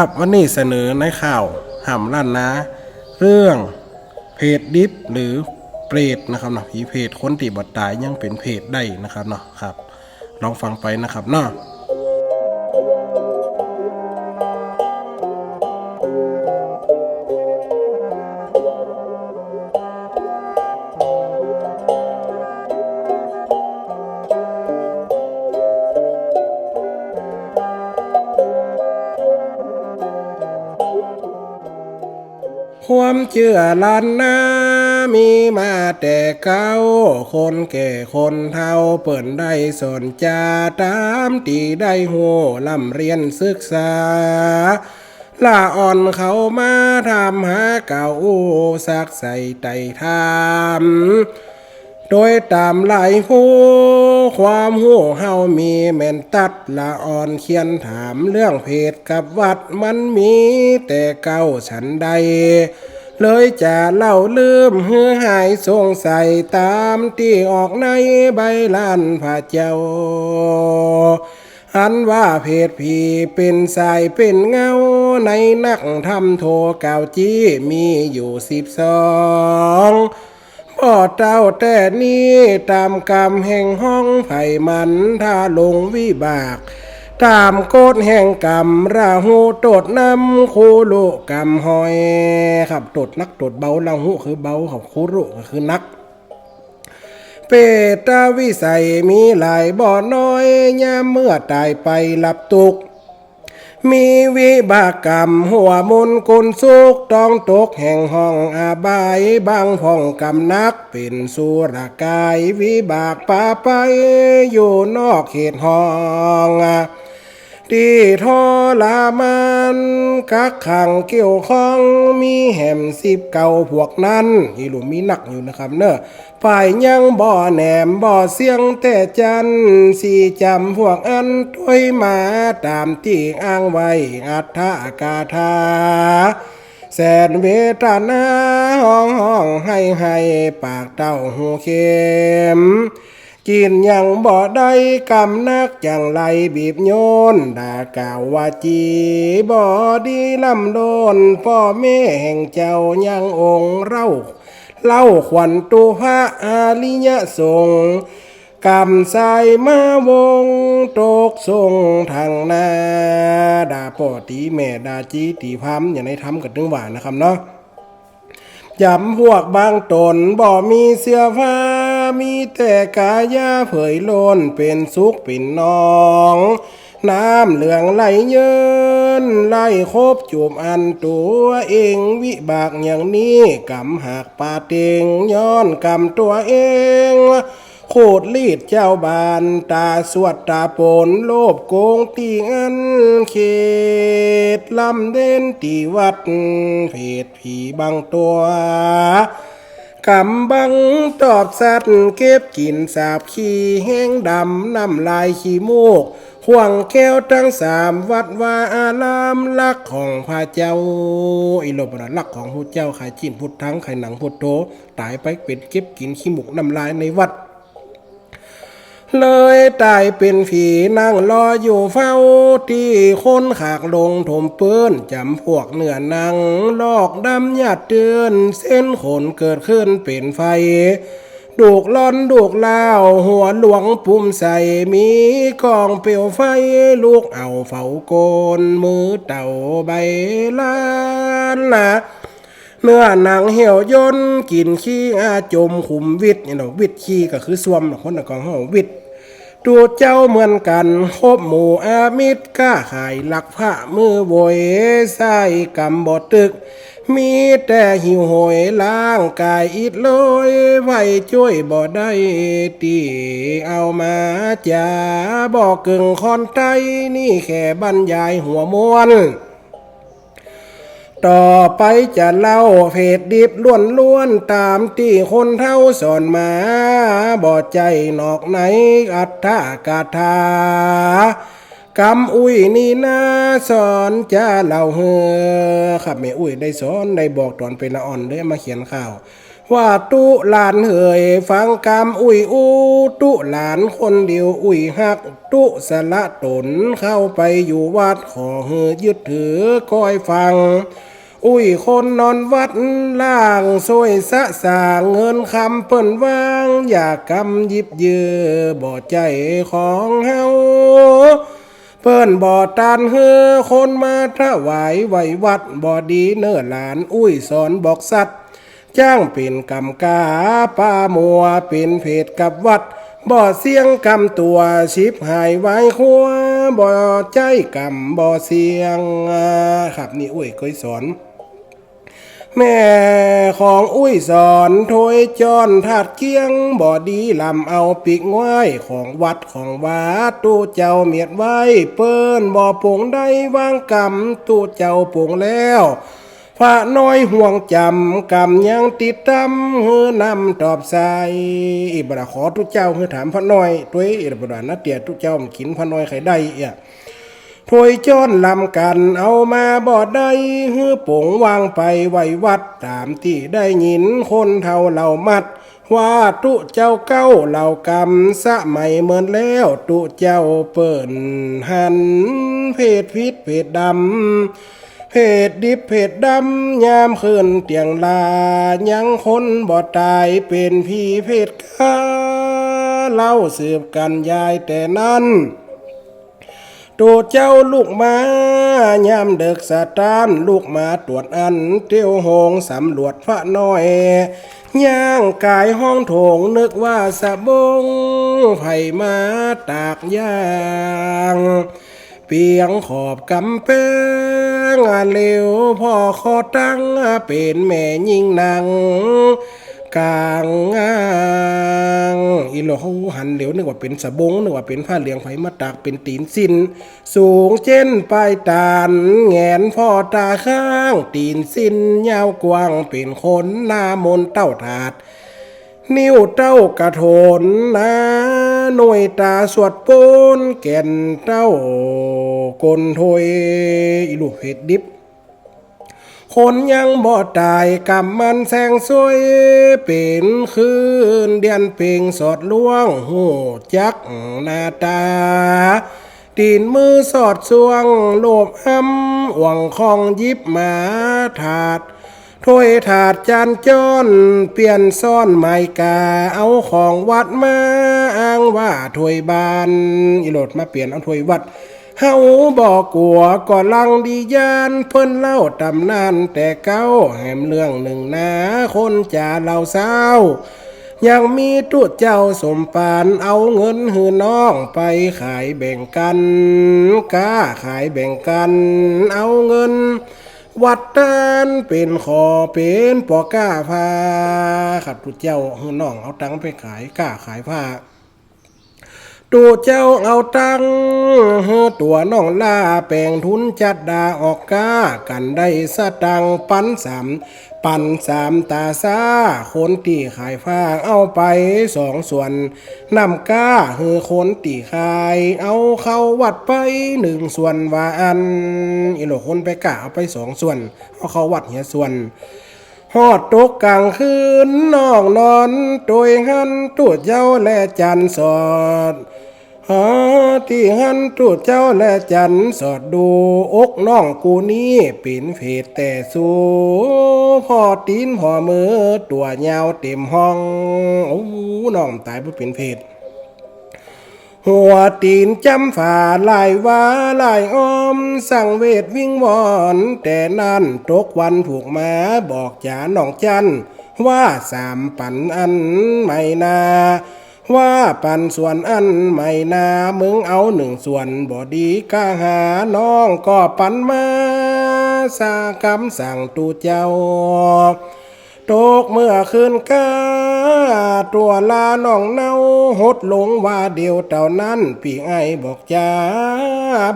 ครับ วันนี้เสนอในข่าวห่ำลั่นนะ เรื่องเพจดิฟหรือเปรตนะครับเนาะผีเพจคนตีบอดตายยังเป็นเพจได้นะครับเนาะครับ ลองฟังไปนะครับเนาะ เชื่อล้านนามีมาแต่เก้าคนแก่คนเฒ่าเปิ่นได้สนจาตามตีได้หัวลำเรียนศึกษาลาอ่อนเขามาทำหาเก่าสักใส่ไต่ทามโดยตามหลายผู้ความหูเฮามีแม่นตัดละอ่อนเขียนถามเรื่องเพศกับวัดมันมีแต่เก้าฉันใด เลยจะเล่าลืมเฮือหายสงสัยตามที่ออกในใบลานพระเจ้า อันว่าเพศผีเป็นสายเป็นเงาในนักทำโทเก่าจี้มีอยู่สิบสองพ่อเต้าแต่นี้ตามกรรมแห่งห้องไผ่มันถ้าลงวิบาก ตามโกฎแห่งกรรมราหูตดนำคูลุกรรมหอยครับตดนักตดเบาราหูคือเบาครับคูรุก็คือนัก เปตาวิสัยมีหลายบ่อน้อยยามเมื่อตายไปหลับตุก มีวิบากกรรมหัวมุนกุลสุกต้องตกแห่งห้องอาบายบางห้องกำนักเป็นสุรกายวิบากป่าไปอยู่นอกเขตห้อง ที่ทรมานกักขังเกี่ยวข้องมีแหมสิบเก่าพวกนั้นอีหลุมมีหนักอยู่นะครับเนอะฝ่ายยังบ่อแหนมบ่อเสียงแต่จันสีจำพวกอันต้วยมาตามที่อ้างไว้อัฏฐกาธาแสนเวทนาห้องห้องให้ให้ปากเต้าหูเข็ม กินยังบ่ได้กำนักจังไรบีบโยนด่ากล่าวว่าจีบ่ดีลำโดนพ่อแม่แห่งเจ้ายังองค์เล่าเล่าขวัญตุพระอาลิยสงฆ์กำใส่มาวงตกทรงทางนาดาป่อตีแม่ดาจีตีพัมอย่างในทำกับนึงหวานนะครับเนาะยำพวกบางตนบ่มีเสื้อผ้า มีแต่กายาเผยโลนเป็นสุขเป็นนอง น้ำเหลืองไหลเยินไหลครบจูบอันตัวเองวิบากอย่างนี้กำหักปาเตงย้อนกำตัวเองโคดลีดเจ้าบานตาสวดตาปนโลบโกงตีงันเขตลำเด่นตีวัดเพศผีบางตัว กำบังตอบสัตว์เก็บกินสาบขี้แห้งดำน้ำลายขี้มูกห่วงแก้วทั้งสามวัดว่าอารามลักของพระเจ้าอีโลบระลักของพระเจ้าขายจีนพุทธังขายหนังพุทโธตายไปเป็นเก็บกินขี้หมูกน้ำลายในวัด เลยตายเป็นผีนั่งรออยู่เฝ้า ที่คนขากลงถมปืนจำพวกเหนือนังลอกดำหยาดเตือน เส้นขนเกิดขึ้นเป็นไฟดูกล้อนดูกลาวหัวหลวงปุ่มใส่มีกองเปลวไฟลูกเอาเฝ้าโกนมือเต่าใบลานนะ เนื้อหนังเหี่ยวย่นกินขี้อาจมขุมวิทย์เนี่ยเนาะวิทย์ขี้ก็คือสวมเนาะคนตะกองห้อวิทย์ตัวเจ้าเหมือนกันคบหมู่อามิตรก้าขายหลักพระมือโวยใส่กำบอตึก มีแต่หิวโหยล้างกายอิดลอยไว้ช่วยบ่ได้ตีเอามาจ่าบอกกึ่งคอนไตนี่แค่บรรยายหัวมวน ต่อไปจะเล่าเพจดิบล้วนล้วนๆตามที่คนเท่าสอนมาบ่ใจนอกไหนอัตถกาถากำอุ้ยนี่นะสอนจะเล่าเฮอครับแม่อุ้ยได้สอนได้บอกตอนเป็นละอ่อนเด้มาเขียนข่าว ว่าตุหลานเหยฟังกรรมอุ้ยอูตุหลานคนเดียวอุ้ยหัก ตุสละตนเข้าไปอยู่วัดขอเฮอยึดถือคอยฟัง อุ้ยคนนอนวัดล่างซวยสะสางเงินคำเปิ้นว่าง อยากกำยิบเยือบ่ใจของเฮาเปิ้นบ่ตานเฮือคนมาถวายไหววัดบ่ดีเนื้อหลานอุ้ยสอนบอกสัตว์ จ้างเป็นกำกาป้ามัวเป็นเพจกับวัด บ่อเสียงกำตัวชิบหายไว้คัว บ่อใจกำบ่อเสียงครับนี่อุ้ยเคยสอนแม่ของอุ้ยสอนโถยจอนถาดเกียงบ่ดีลำเอาปิกไว้ของวัดของวัดตู้เจ้าเมียดไว้ เปิ้นบ่อปงได้วางกรรมตู้เจ้าปงแล้ว พระน้อยห่วงจำกรรมยังติดตำเฮือนำตอบใส่อิบราขอทุเจ้าเฮือถามพระน้อยตัวอิบรานะเตียทุเจ้ากินพระน้อยใครได้เอะถวยจ้อนลำกันเอามาบอดได้ฮือปงวางไปไว้วัดตามที่ได้ยินคนเท่าเหล่ามัด ว่าตุเจ้าเก้าเหล่ากรรมสะไม่เหมือนแล้วตุเจ้าเปิ่นหันเพศพิษเพศดำ เพศดิบเพศดำยามคืนเตียงลา ยังคนบ่ตายเป็นพี่เพศกาเล่าสืบกันยายแต่นั้นตัวเจ้าลูกมายามเด็กสะตานลูกมาตรวจอันเตี้ยวหงสำรวจพระน้อยย่างกายห้องโถงนึกว่าสะบงไผ่มาตากย่าง เปียงขอบกำแพงอาเลวพ่อคอตั้งเป็นแม่ยิ่งนางกลางอ่างอีโลเขาหันเหลียวนึกว่าเป็นสะบงนึกว่าเป็นผ้าเหลืองไผมาตากเป็นตีนสินสูงเช่นปลายตาลแงนพ่อตาข้าง ตีนสิ้นยาวกว้างเป็นคนหน้ามนเต้าถาด นิ้วเต้ากระโถนนะหน่วยตาสวดปนแก่นเต้ากลถวยอีลูกเห็ดดิบ คนยังบ่ตายกำมันแสงสวยเป็นคืนเดียนเพ่งสอดล่วงหูจักหน้าตาตีนมือสอดสวงโลบห้ำหวังคองยิบมาถาด ถ้วยถาดจานจ้อน เปลี่ยนซ่อนไม้กา เอาของวัดมาอ้างว่าถ้วยบานอีโหลดมาเปลี่ยนเอาถ้วยวัดเฮาบอกกลัวก่อลังดียานเพิ่นเล่าตำนานแต่เก้าแหมเรื่องหนึ่งนะคนจ่าเล่าเศร้า ยังมีตุเจ้าสมปานเอาเงินหือน้องไปขายแบ่งกันกล้าขายแบ่งกัน เอาเงิน วัดตานเป็นขอเป็นปอก้าผ้าขับตุเจ้าหือน้องเอาตังค์ไปขายกล้าขายผ้า ตัวเจ้าเอาตังตัวน้องล่าแปลงทุนจัดดาออกกากันได้สตังปันสามปันสามตาซาคนตีขายฟางเอาไปสองส่วนนำก้าเฮอคนตีขาย เอาเข้าวัดไปหนึ่งส่วนว่าอันอีโหลคนไปกะเอาไปสองส่วนเอาเข้าวัดเหียส่วน ฮอดตกกลางคืนน้องนอนโดยหันตัวเจ้าและจันสอดหาที่หันตัวเจ้าและจันสอดดูอกน้องกูนี้เป็นเพศแต่สูพอตีนพ่อมือตัวยาวเต็มห้องโอ้น้องตายเพราะเป็นเพศ หัวตีนจำฝ่าลายว่าลายอ้อม สั่งเวทวิ่งวอน แต่นั่นตกวันผูกมาบอกจาน้องจัน ว่าสามปันอันไม่นา ว่าปันส่วนอันไม่นา มึงเอาหนึ่งส่วนบอดีกาหาน้องก็ปันมาสากรรมสั่งตูเจ้า ตกเมื่อคืนกาตัวลาน้องเนาหดลงว่าเดียวเต่านั้นพี่ไอบอกจ้า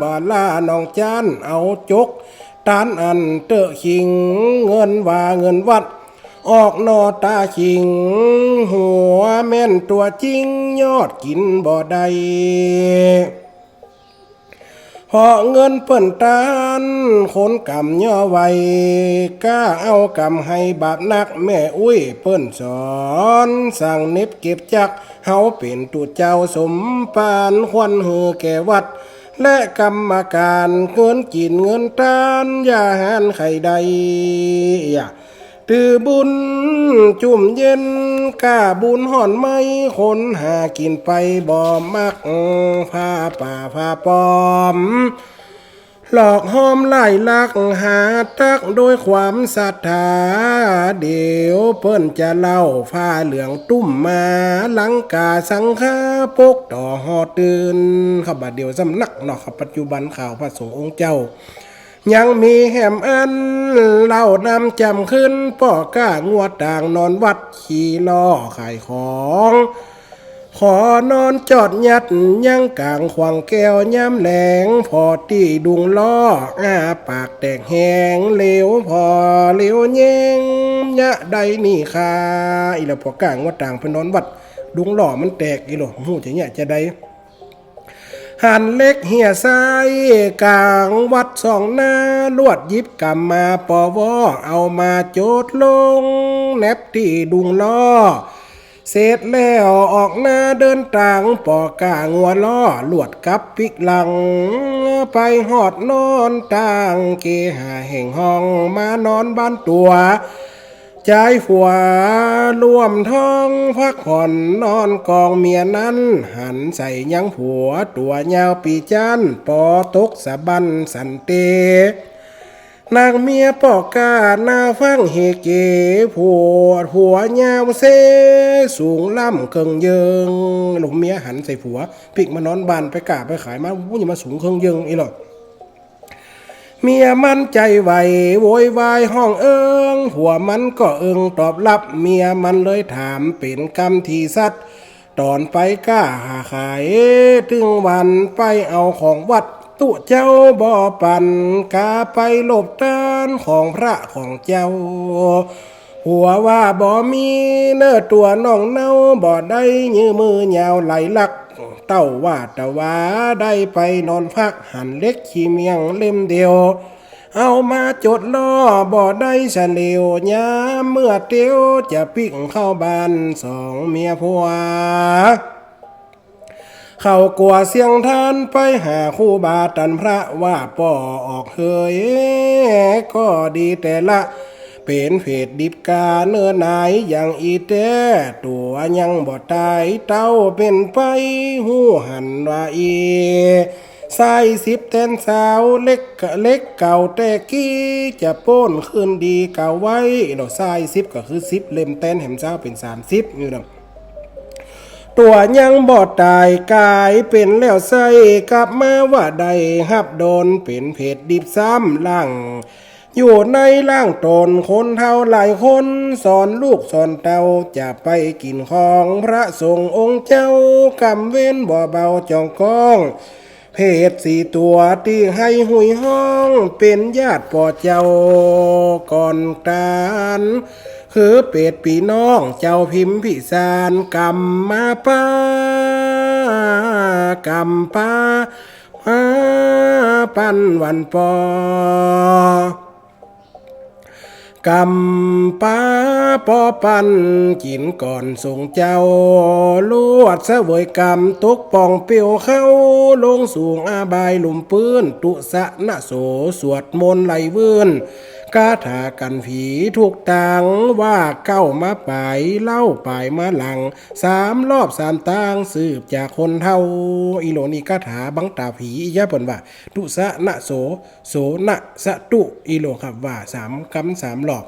บ่ลาน้องจันเอาจกตานอันเตอะขิงเงินว่าเงินวัด ออกนอตาขิง หัวแม่นตัวจริงยอดกินบ่ได้ พอเงินเปิ่นตานคนกำย่อไว้กล้าเอากำให้บาปนักแม่อุ้ยเปิ้นสอน สั่งเน็บเก็บจักเฮาเป็นตุเจ้าสมปานควันเฮือแก่วัด และกรรมการเงินกินเงินตานอย่าหันไข่ใดอย่าตือบุญจุ่มเย็น กล้าบุญห่อนไม่คนหากินไปบ่มักผ้าป่าผ้าปอม หลอกห้อมไล่ลักหาตักโดยความศรัทธา เดี๋ยวเปิ้นจะเล่าผ้าเหลืองตุ้มมาหลังกาสังฆาปกต่อหอตื่นขบัดเดียวสำนักนาะครับปัจจุบันข่าวพระสงฆ์องค์เจ้า ยังมีแหมอันเล่านำจำขึ้นป่อก้างวดต่างนอนวัดขี่ล้อขายของ ขอนอนจอดยัดยังกลางขวางแก้วย้ำแหลง พอตีดุงล้ออ้าปากแตกแหงเหลวพอเหลวแยงยะใดนี่คาอีละพอกลางว่าต่างเพนนอนวัด ดุงล้อมันแตกอีหลอหูจะเนี่ยจะได้ หันเล็กเหี่ยซ้ายกลางวัดสองหน้าลวดยิบกำมาปอวอเอามาโจดลง แนบที่ดุงล้อเสร็จแล้วออกหน้าเดินต่างปอกางัวล้อลวดกับปิกหลัง ไปหอดนอนต่างเกหาแห่งห้องมานอนบ้านตัว ใจฝัวร่วมท้องพักผ่อนนอนกองเมียนั้น หันใส่ยังผัวตัวยาวปีจันปอตกสะบันสันเต นางเมียปอกกาหน้าฟังเฮเกผัวผัวยาวเซ สูงล่ำเคิงเยิงหลงเมียหันใส่ผัวปิกมานอนบานไปกาไปขายมาวุ้ยมาสูงเคิงเยิงอีหรอก เมียมันใจไหวโวยวายห้องเอิงหัวมันก็เอิงตอบรับเมียมันเลยถามเป็นกรรมทีสัตว์ตอนไปกล้าหาขายถึงวันไปเอาของวัด ตุเจ้าบ่อปันกาไปหลบต้านของพระของเจ้า หัวว่าบ่มีเนื้อตัวน้องเน่าบ่ได้ยื้อมือยาวไหลลัก เต้าว่าตะวาได้ไปนอนพักหันเล็กขี้เมียงเล่มเดียว เอามาจดล้อบ่ได้เฉลียวยาเมื่อเตียวจะปิ้งเข้าบ้านสองเมียผัวเขากลัวเสียงท่านไปหาคู่บาตันพระว่าป่อออกเฮยก็ดีแต่ละ เป็นเพศดิบกาเนื้อไหนายอย่างอีแต้ตัวยังบ่ตายเต้าเป็นไปหูหันว่าอีใส่สิบแทนสาวเล็กกะเล็กเก่าแต่กี้จะโป้นคืนดีเก่าไว้เราใส่สิบก็คือสิบเล่มแทนแหมเจ้าเป็นสามสิบอยู่นะตัวยังบอดตายกายเป็นแล้วไส้กลับมาว่าใดหับโดนเป็นเพศดิบซ้ำล่าง อยู่ในร่างตนคนเท่าหลายคนสอนลูกสอนเต้าจะไปกินของพระสงฆ์องค์เจ้ากำเว้นบ่เบาจองกองเพศสี่ตัวที่ให้หุยห้องเป็นญาติป่อเจ้าก่อนตานคือเป็ดปีน้องเจ้าพิมพิสารกรรมมาป้ากรรมป้ามาปันวันปอ กำป้าปอปันกินก่อนส่งเจ้าลวดเสวยกรรมตกป่องเปียวเข้า ลงสูงอาบายหลุมปืนตุสะนะโสสวดมนต์ไหลเวืนกาถากันผีถูกตังว่าเก้ามาปายเล่าปายมาหลัง สามรอบสามตางสืบจากคนเท่าอีโลนี่คาถาบังตาผีอียะเปิ่นว่าตุสะนะโสโสนะสะตุอีโลครับว่าสามคำสามรอบ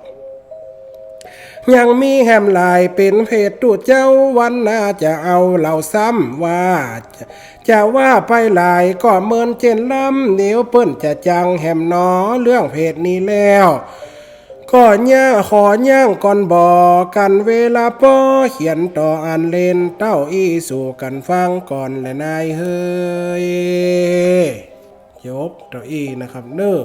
ยังมีแหมลายเป็นเพศตุเจ้าวันน้าจะเอาเหล่าซ้ำว่าจะจะว่าไปหลายก็เมินเจนล้ำเดี๋ยวเปิ้นจะจังแหมนอเรื่องเพศนี้แล้วก็ย่าขอย่างก่อนบอกกันเวลาป้อเขียนต่ออ่านเล่นเต้าอีสู่กันฟังก่อนและนายเฮ้ยจบเต้าอีนะครับเน้อ